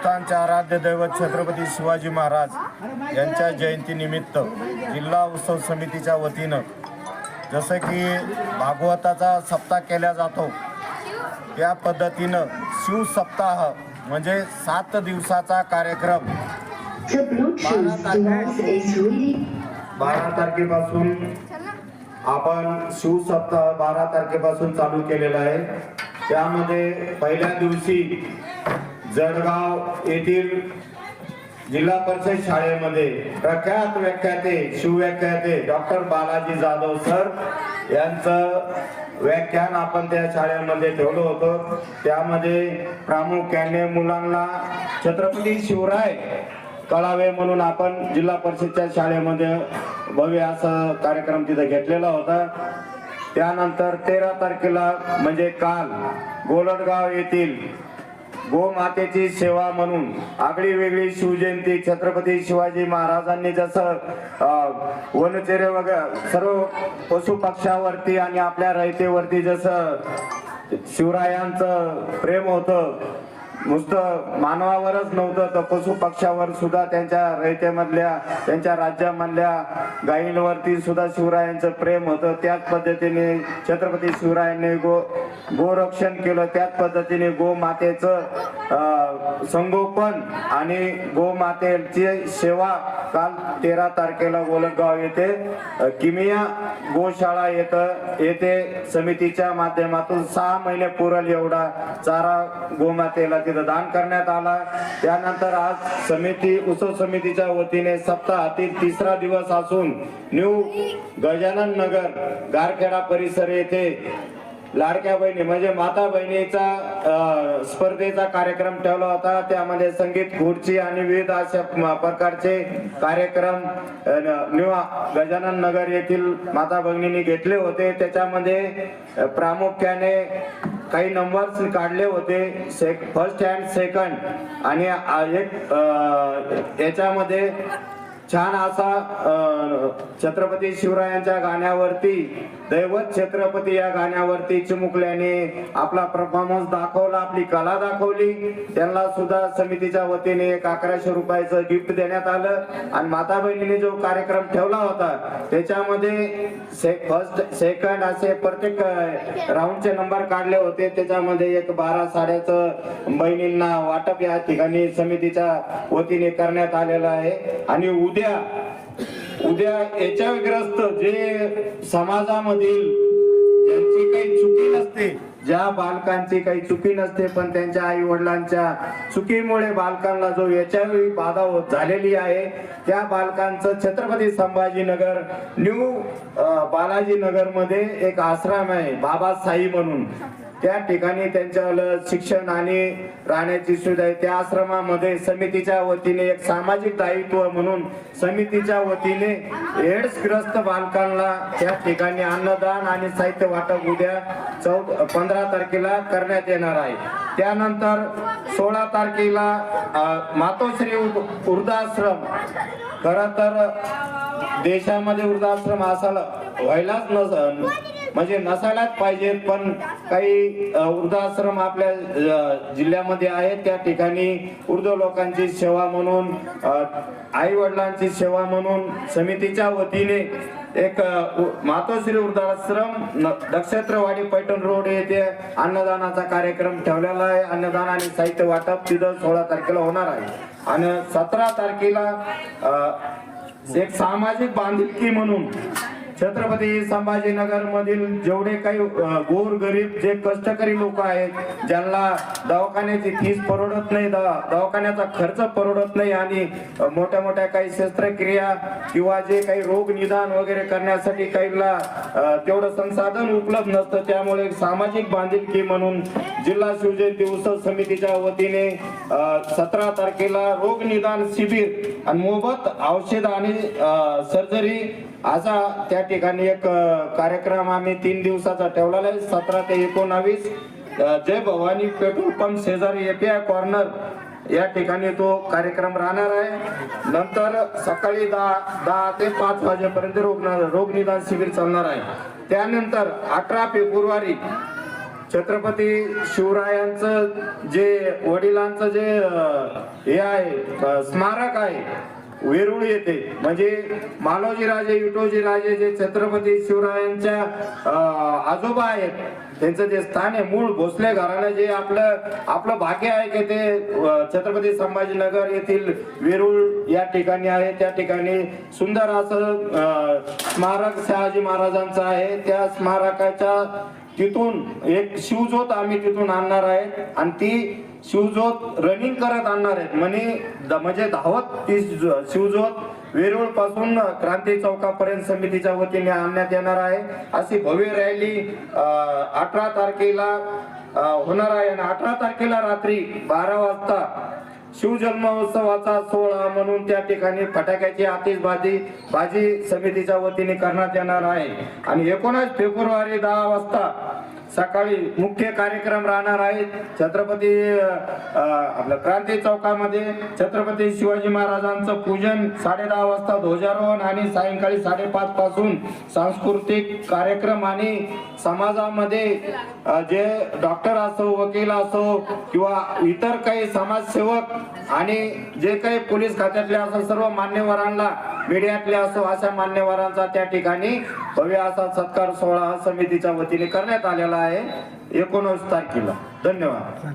हिंदुस्थानचे आराध्य दैवत छत्रपती शिवाजी महाराज यांच्या जयंतीनिमित्त जिल्हा उत्सव समितीच्या वतीनं जसं की भागवताचा सप्ताह केला जातो त्या पद्धतीनं शिवसप्ताह म्हणजे सात दिवसाचा कार्यक्रम बारा तारखेपासून आपण शिवसप्ताह बारा तारखेपासून चालू केलेला आहे. त्यामध्ये पहिल्या दिवशी जळगाव येथील जिल्हा परिषद शाळेमध्ये प्रख्यात व्याख्याते शिवव्याख्याते डॉक्टर बालाजी जाधव सर यांचं व्याख्यान आपण त्या शाळेमध्ये ठेवलं होतं. त्यामध्ये प्रामुख्याने मुलांना छत्रपती शिवराय कळावे म्हणून आपण जिल्हा परिषदच्या शाळेमध्ये भव्य असा कार्यक्रम तिथे घेतलेला होता. त्यानंतर तेरा तारखेला म्हणजे काल गोलडगाव येथील गोमातेची सेवा म्हणून आगळी वेगळी शिवजयंती छत्रपती शिवाजी महाराजांनी जसं वनचेरे वगैरे सर्व पशुपक्षावरती आणि आपल्या रयतेवरती जसं शिवरायांचं प्रेम होतं नुसतं मानवावरच नव्हतं तर पशु पक्षावर सुद्धा त्यांच्या रयतेमधल्या त्यांच्या राज्यामधल्या गायींवरती सुद्धा शिवरायांचं प्रेम होतं. त्याच पद्धतीने छत्रपती शिवरायांनी गो गोरक्षण केलं. त्याच पद्धतीने गोमातेचं संगोपन आणि गोमातेची सेवा काल तेरा तारखेला गोलगाव येथे किमिया गोशाळा येतं. येथे समितीच्या माध्यमातून सहा महिने पुरल एवढा चारा गोमातेला तिथं दान करण्यात आला. त्यानंतर आज समिती उत्सव समितीच्या वतीने सप्ताहातील तिसरा दिवस असून न्यू गजानन नगर गारखेडा परिसर येथे लाडक्या बहिणी म्हणजे माता बहिणीचा स्पर्धेचा कार्यक्रम ठेवला होता. त्यामध्ये संगीत खुर्ची आणि विविध अशा प्रकारचे कार्यक्रम न्यू गजानन नगर येथील माता भगिनींनी घेतले होते. त्याच्यामध्ये प्रामुख्याने काही नंबर्स काढले होते. सेक फर्स्ट अँड सेकंड आणि एक याच्यामध्ये छान असा छत्रपती शिवरायांच्या गाण्यावरती दैवत छत्रपती या गाण्यावरती चिमुकल्याने आपला परफॉर्मन्स दाखवला आपली कला दाखवली. त्यांना सुद्धा समितीच्या वतीने एक अकराशे रुपयाचं गिफ्ट देण्यात आलं. आणि माता बहिणीने जो कार्यक्रम ठेवला होता त्याच्यामध्ये से फर्स्ट सेकंड असे प्रत्येक राऊंडचे नंबर काढले होते. त्याच्यामध्ये एक बारा साड्याचं बहिणींना वाटप या ठिकाणी समितीच्या वतीने करण्यात आलेलं आहे. आणि उद्या उद्या याच्या ग्रस्त जे समाजामधील ज्या बालकांची काही चुकी नसते पण त्यांच्या आई वडिलांच्या चुकीमुळे बालकांना जो याच्यावेळी बाधा होत झालेली आहे त्या बालकांचं छत्रपती संभाजीनगर न्यू बालाजीनगरमध्ये एक आश्रम आहे बाबासाई म्हणून. त्या ठिकाणी त्यांच्या शिक्षण आणि राहण्याची सुविधा आहे. त्या आश्रमामध्ये समितीच्या वतीने एक सामाजिक दायित्व म्हणून समितीच्या वतीने एड्सग्रस्त बालकांना त्या ठिकाणी अन्नदान आणि साहित्य वाटप उद्या चौद पंधरा तारखेला करण्यात येणार आहे. त्यानंतर सोळा तारखेला मातोश्री वृद्धाश्रम. खरं तर देशामध्ये वृद्धाश्रम असायला व्हायलाच नस म्हणजे नसायलाच पाहिजेत पण काही वृद्धाश्रम आपल्या जिल्ह्यामध्ये आहेत. त्या ठिकाणी वृद्ध लोकांची सेवा म्हणून आई वडिलांची सेवा म्हणून समितीच्या वतीने एक मातोश्री वृद्धाश्रम न- नक्षत्रवाडी पैठण रोड येथे अन्नदानाचा कार्यक्रम ठेवलेला आहे. अन्नदान आणि साहित्य वाटप तिथं सोळा तारखेला होणार आहे. आणि सतरा तारखेला एक सामाजिक बांधिलकी म्हणून छत्रपती संभाजीनगर मधील जेवढे काही गोर गरीब जे कष्टकरी लोक आहेत ज्यांना दवाखान्याची फीस परवडत नाही द- दवाखान्याचा खर्च परवडत नाही आणि मोठ्या मोठ्या काही शस्त्रक्रिया किंवा जे काही रोग निदान वगैरे करण्यासाठी काहीला तेवढं संसाधन उपलब्ध नसतं. त्यामुळे सामाजिक बांधिलकी म्हणून जिल्हा शिवजयंती उत्सव समितीच्या वतीने सतरा तारखेला रोग निदान शिबिर आणि मोफत औषध आणि सर्जरी असा त्या ठिकाणी एक कार्यक्रम आम्ही तीन दिवसाचा ठेवलेला आहे. सतरा ते एकोणावीस जय भवानी पेट्रोल पंप शेजारी एपीआय कॉर्नर या ठिकाणी तो कार्यक्रम राहणार आहे. नंतर सकाळी दहा दहा ते पाच वाजेपर्यंत रोग रोगनिदान शिबिर चालणार आहे. त्यानंतर अठरा फेब्रुवारी छत्रपती शिवरायांचं जे वडिलांचं जे हे आहे स्मारक आहे वेरूळ येथे. म्हणजे मालोजी राजे विठोजी राजे जे छत्रपती शिवरायांच्या आजोबा आहेत त्यांचं जे स्थान आहे मूळ भोसले घराला जे आपलं आपलं भाग्य आहे की ते छत्रपती संभाजीनगर येथील वेरूळ या ठिकाणी आहे. त्या ठिकाणी सुंदर असं स्मारक शहाजी महाराजांचं आहे. त्या स्मारकाच्या तिथून एक शिवज्योत आम्ही तिथून आणणार आहे आणि ती शिवज्योत रनिंग करत आणणार आहेत. म्हणे द- म्हणजे धावत ती शिवज्योत वेरूळपासून क्रांती चौकापर्यंत समितीच्या वतीने आणण्यात येणार आहे. अशी भव्य रॅली अठरा तारखेला होणार आहे. आणि अठरा तारखेला रात्री बारा वाजता शिवजन्मोत्सवाचा सोहळा म्हणून त्या ठिकाणी फटाक्याची आतिषबाजी बाजी समितीच्या वतीने करण्यात येणार आहे. आणि एकोणास फेब्रुवारी दहा वाजता सकाळी मुख्य कार्यक्रम राहणार आहेत. छत्रपती आपलं क्रांती चौकामध्ये छत्रपती शिवाजी महाराजांचं पूजन साडे दहा वाजता ध्वजारोहण आणि सायंकाळी साडेपाच पासून सांस्कृतिक कार्यक्रम आणि समाजामध्ये जे डॉक्टर असो वकील असो किंवा इतर काही समाजसेवक आणि जे काही पोलीस खात्यातले असो सर्व मान्यवरांना मीडियातल्या असो अशा मान्यवरांचा त्या ठिकाणी भव्य असा सत्कार सोहळा समितीच्या वतीने करण्यात आलेला आहे. एकोणवीस तारखेला. धन्यवाद.